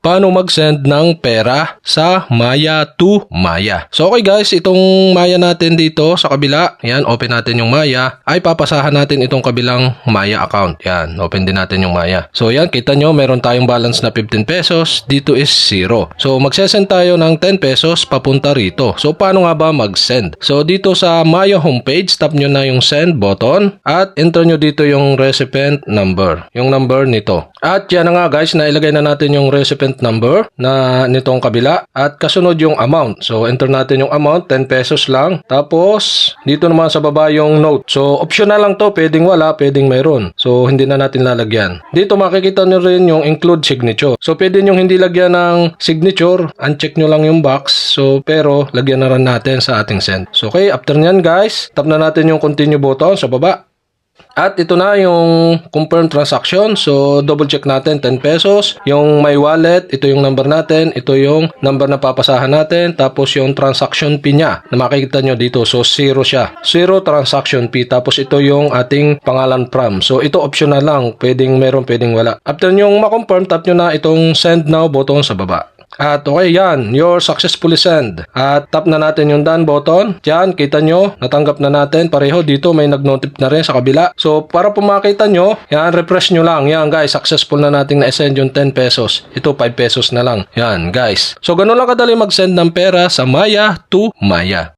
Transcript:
paano mag-send ng pera sa Maya to Maya. So okay guys, itong Maya natin dito sa kabila, yan, open natin yung Maya, ay papasahan natin itong kabilang Maya account. Yan, open din natin yung Maya. So yan, kita nyo, meron tayong balance na 15 pesos, dito is 0. So magsesend tayo ng 10 pesos papunta rito. So paano nga ba mag-send? So dito sa Maya homepage, tap nyo na yung send button at enter nyo dito yung recipient number, yung number nito. At yan na nga guys, nailagay na natin yung recipient number na nitong kabila at kasunod yung amount. So enter natin yung amount, 10 pesos lang. Tapos dito naman sa baba yung note. So optional lang to, pwedeng wala, pwedeng mayroon. So hindi na natin lalagyan. Dito makikita nyo rin yung include signature. So pwede nyo hindi lagyan ng signature, uncheck nyo lang yung box. So pero lagyan na rin natin sa ating send. So okay, after nyan guys, tap na natin yung continue button sa baba. At ito na yung confirm transaction. So, double check natin 10 pesos. Yung my wallet, ito yung number natin. Ito yung number na papasahan natin. Tapos yung transaction fee niya na makikita nyo dito. So, zero siya. Zero transaction fee. Tapos ito yung ating pangalan from. So, ito optional lang. Pwedeng meron, pwedeng wala. After nyo makonfirm, tap nyo na itong send now button sa baba. At okay yan, you're successfully send. At tap na natin yung done button. Diyan, kita nyo, natanggap na natin. Pareho dito, may nag-notif na rin sa kabila. So, para po makita nyo, yan, refresh nyo lang. Yan guys, successful na nating na-send yung 10 pesos. Ito, 5 pesos na lang. Yan guys. So, ganun lang kadali mag-send ng pera sa Maya to Maya.